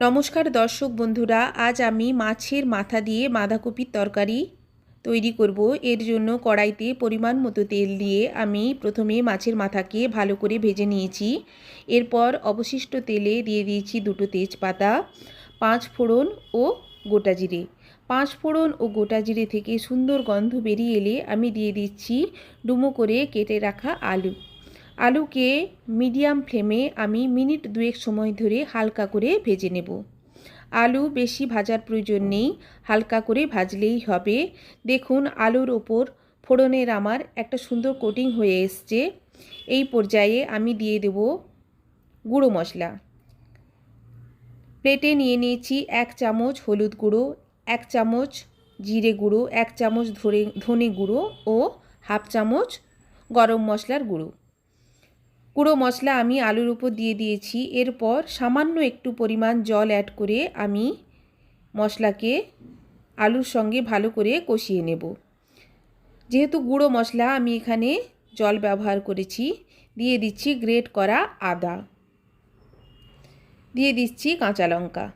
নমস্কার দর্শক বন্ধুরা, আজ আমি মাছের মাথা দিয়ে বাঁধাকপির তরকারি তৈরি করব। এর জন্য কড়াইতে পরিমাণ মতো তেল দিয়ে আমি প্রথমে মাছের মাথাকে ভালো করে ভেজে নিয়েছি। এরপর অবশিষ্ট তেলে দিয়ে দিয়েছি দুটো তেজপাতা, পাঁচ ফোড়ন ও গোটা জিরে। পাঁচ ফোড়ন ও গোটা জিরে থেকে সুন্দর গন্ধ বেরিয়ে এলে আমি দিয়ে দিচ্ছি ডুমো করে কেটে রাখা আলু। আলুকে মিডিয়াম ফ্লেমে আমি মিনিট দুয়েক সময় ধরে হালকা করে ভেজে নেব। আলু বেশি ভাজার প্রয়োজন নেই, হালকা করে ভাজলেই হবে। দেখুন, আলুর ওপর ফোড়নের আমার একটা সুন্দর কোটিং হয়ে এসছে। এই পর্যায়ে আমি দিয়ে দেব গুঁড়ো মশলা। প্লেটে নিয়ে নিয়েছি এক চামচ হলুদ গুঁড়ো, এক চামচ জিরে গুঁড়ো, এক চামচ ধরে, ধনে গুঁড়ো ও হাফ চামচ গরম মশলার গুঁড়ো। গুঁড়ো মশলা আমি আলুর উপর দিয়ে দিয়েছি। এরপর সামান্য একটু পরিমাণ জল অ্যাড করে আমি মশলাকে আলুর সঙ্গে ভালো করে কষিয়ে নেব। যেহেতু গুঁড়ো মশলা আমি এখানে জল ব্যবহার করেছি, দিয়ে দিচ্ছি গ্রেট করা আদা। দিয়ে দিচ্ছি কাঁচা লঙ্কা।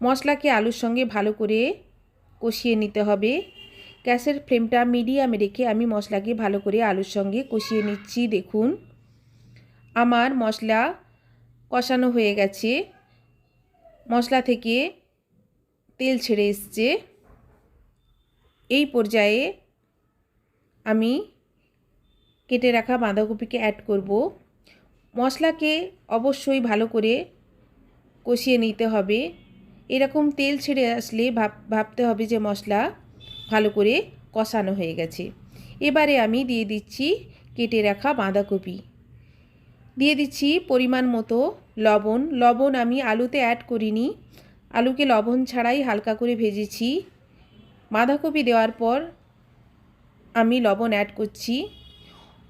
মশলাকে আলুর সঙ্গে ভালো করে কষিয়ে নিতে হবে। গ্যাসের ফ্লেমটা মিডিয়ামে রেখে আমি মশলাকে ভালো করে আলুর সঙ্গে কষিয়ে নিচ্ছি, দেখুন। আমার মশলা কষানো হয়ে গেছে। মশলা থেকে তেল ছেড়ে এসছে। এই পর্যায়ে আমি কেটে রাখা বাঁধাকপিকে অ্যাড করব। মশলাকে অবশ্যই ভালো করে কষিয়ে নিতে হবে। এরকম তেল ছেড়ে আসলে ভাব, ভাবতে হবে যে মশলা ভালো করে কষানো হয়ে গেছে। এবারে আমি দিয়ে দিচ্ছি কেটে রাখা বাঁধাকপি। দিয়ে দিচ্ছি পরিমাণ মতো লবণ। লবণ আমি আলুতে অ্যাড করিনি। আলুকে লবণ ছাড়াই হালকা করে ভেজেছি। বাঁধাকপি দেওয়ার পর আমি লবণ অ্যাড করছি।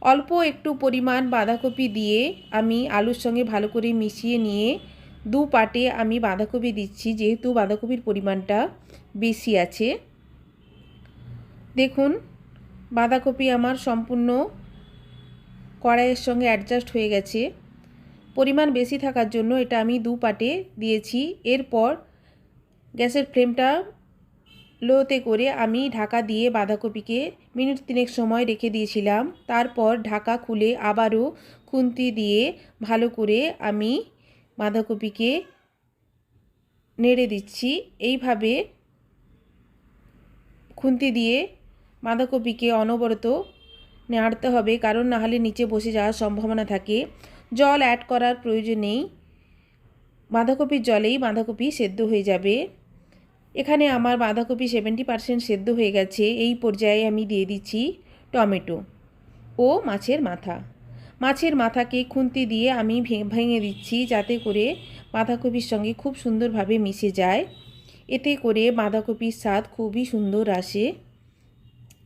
অল্প একটু পরিমাণ বাঁধাকপি দিয়ে আমি আলুর সঙ্গে ভালো করে মিশিয়ে নিয়ে দু পাটে আমি বাঁধাকপি দিচ্ছি, যেহেতু বাঁধাকপির পরিমাণটা বেশি আছে। দেখুন, বাঁধাকপি আমার সম্পূর্ণ কড়াইয়ের সঙ্গে অ্যাডজাস্ট হয়ে গেছে। পরিমাণ বেশি থাকার জন্য এটা আমি দু পাটে দিয়েছি। এরপর গ্যাসের ফ্লেমটা লোতে করে আমি ঢাকা দিয়ে বাঁধাকপিকে মিনিট তিনেক সময় রেখে দিয়েছিলাম। তারপর ঢাকা খুলে আবারও খুন্তি দিয়ে ভালো করে আমি বাঁধাকপিকে নেড়ে দিচ্ছি। এইভাবে খুন্তি দিয়ে বাঁধাকপিকে অনবরত নাড়তে হবে, কারণ নাহলে নিচে বসে যাওয়ার সম্ভাবনা থাকে। জল অ্যাড করার প্রয়োজন নেই। বাঁধাকপির জলেই বাঁধাকপি সেদ্ধ হয়ে যাবে। এখানে আমার বাঁধাকপি সেভেন্টি পারসেন্ট সেদ্ধ হয়ে গেছে। এই পর্যায়ে আমি দিয়ে দিচ্ছি টমেটো ও মাছের মাথা। মাছের মাথাকে খুন্তি দিয়ে আমি ভেঙে দিচ্ছি যাতে করে বাঁধাকপির সঙ্গে খুব সুন্দরভাবে মিশে যায়। এতে করে বাঁধাকপির স্বাদ খুবই সুন্দর আসে।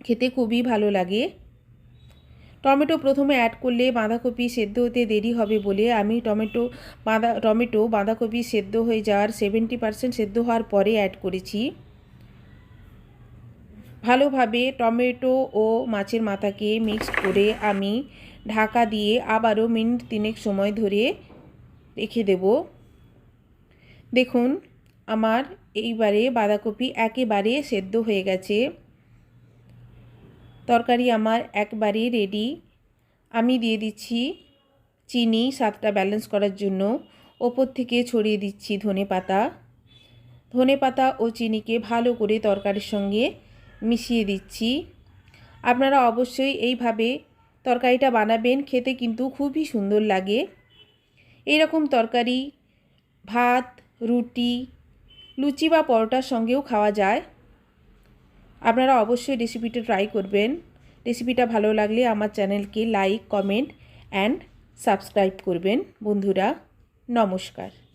খেতে খুবই ভালো লাগে। টমেটো প্রথমে অ্যাড করলে বাঁধাকপি সেদ্ধ হতে দেরি হবে বলে আমি টমেটো, বাঁধা, টমেটো, বাঁধাকপি সেদ্ধ হয়ে যাওয়ার সেভেন্টি পারসেন্ট সেদ্ধ হওয়ার পরে অ্যাড করেছি। ভালোভাবে টমেটো ও মাছের মাথাকে মিক্স করে আমি ঢাকা দিয়ে আবারও মিনিট তিনেক সময় ধরে রেখে দেব। দেখুন, আমার এইবারে বাঁধাকপি একেবারে সেদ্ধ হয়ে গেছে। তরকারি আমার একবারে রেডি আমি দিয়ে দিচ্ছি চিনি স্বাদটা ব্যালেন্স করার জন্য। ওপর থেকে ছড়িয়ে দিচ্ছি ধনে পাতা। ধনে পাতা ও চিনিকে ভালো করে তরকারির সঙ্গে মিশিয়ে দিচ্ছি। আপনারা অবশ্যই এইভাবে তরকারিটা বানাবেন, খেতে কিন্তু খুবই সুন্দর লাগে। এই রকম তরকারি, ভাত, রুটি, লুচি বা পরোটার সঙ্গেও খাওয়া যায়। আপনারা অবশ্যই রেসিপিটা ট্রাই করবেন। রেসিপিটা ভালো লাগলে আমার চ্যানেলকে লাইক কমেন্ট অ্যান্ড সাবস্ক্রাইব করবেন। বন্ধুরা, নমস্কার।